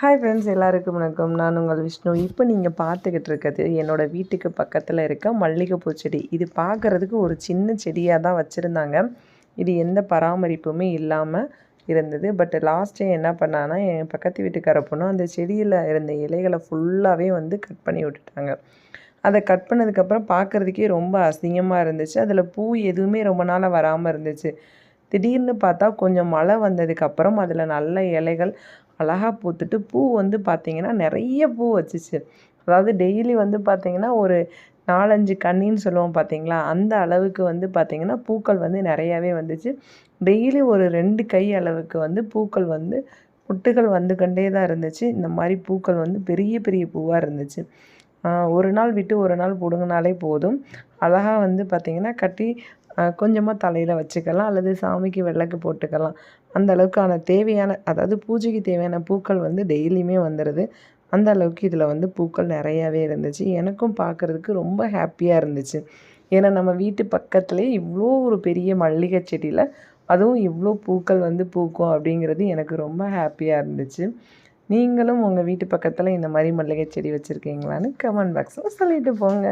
Hi friends எல்லாருக்கும் வணக்கம். நான் உங்கள் விஷ்ணு. இப்போ நீங்கள் பார்த்துக்கிட்டு இருக்கிறது என்னோடய வீட்டுக்கு பக்கத்தில் இருக்க மல்லிகைப்பூ செடி. இது பார்க்குறதுக்கு ஒரு சின்ன செடியாக தான் வச்சுருந்தாங்க. இது எந்த பராமரிப்புமே இல்லாமல் இருந்தது. பட் லாஸ்ட்டே என்ன பண்ணான்னா என் பக்கத்து வீட்டுக்கார பொண்ணு அந்த செடியில் இருந்த இலைகளை ஃபுல்லாகவே வந்து கட் பண்ணி விட்டுட்டாங்க. அதை கட் பண்ணதுக்கப்புறம் பார்க்குறதுக்கே ரொம்ப அசிங்கமாக இருந்துச்சு. அதில் பூ எதுவுமே ரொம்ப நாளாக வராமல் இருந்துச்சு. திடீர்னு பார்த்தா கொஞ்சம் மழை வந்ததுக்கப்புறம் அதில் நல்ல இலைகள் அழகாக பூத்துட்டு பூ வந்து பார்த்திங்கன்னா நிறைய பூ வச்சுச்சு. அதாவது டெய்லி வந்து பார்த்திங்கன்னா ஒரு நாலஞ்சு கன்னின்னு சொல்லுவோம் பார்த்தீங்களா? அந்த அளவுக்கு வந்து பார்த்திங்கன்னா பூக்கள் வந்து நிறையாவே வந்துச்சு. டெய்லி ஒரு ரெண்டு கை அளவுக்கு வந்து பூக்கள் வந்து முட்டுகள் வந்து கொண்டே தான் இருந்துச்சு. இந்த மாதிரி பூக்கள் வந்து பெரிய பெரிய பூவாக இருந்துச்சு. ஒரு நாள் விட்டு ஒரு நாள் பிடுங்கினாலே போதும். அழகாக வந்து பார்த்திங்கன்னா கட்டி கொஞ்சமாக தலையில் வச்சுக்கலாம் அல்லது சாமிக்கு வெள்ளக்கு போட்டுக்கலாம். அந்த அளவுக்கான தேவையான அதாவது பூஜைக்கு தேவையான பூக்கள் வந்து டெய்லியுமே வந்துடுது அந்த அளவுக்கு இதில் வந்து பூக்கள் நிறையாவே இருந்துச்சு. எனக்கும் பார்க்குறதுக்கு ரொம்ப ஹாப்பியாக இருந்துச்சு. ஏன்னா நம்ம வீட்டு பக்கத்துலேயே இவ்வளோ ஒரு பெரிய மல்லிகை செடியில் அதுவும் இவ்வளோ பூக்கள் வந்து பூக்கும் அப்படிங்கிறது எனக்கு ரொம்ப ஹாப்பியாக இருந்துச்சு. நீங்களும் உங்கள் வீட்டு பக்கத்தில் இந்த மாதிரி மல்லிகை செடி வச்சுருக்கீங்களான்னு கமெண்ட் பாக்ஸில் சொல்லிட்டு போங்க.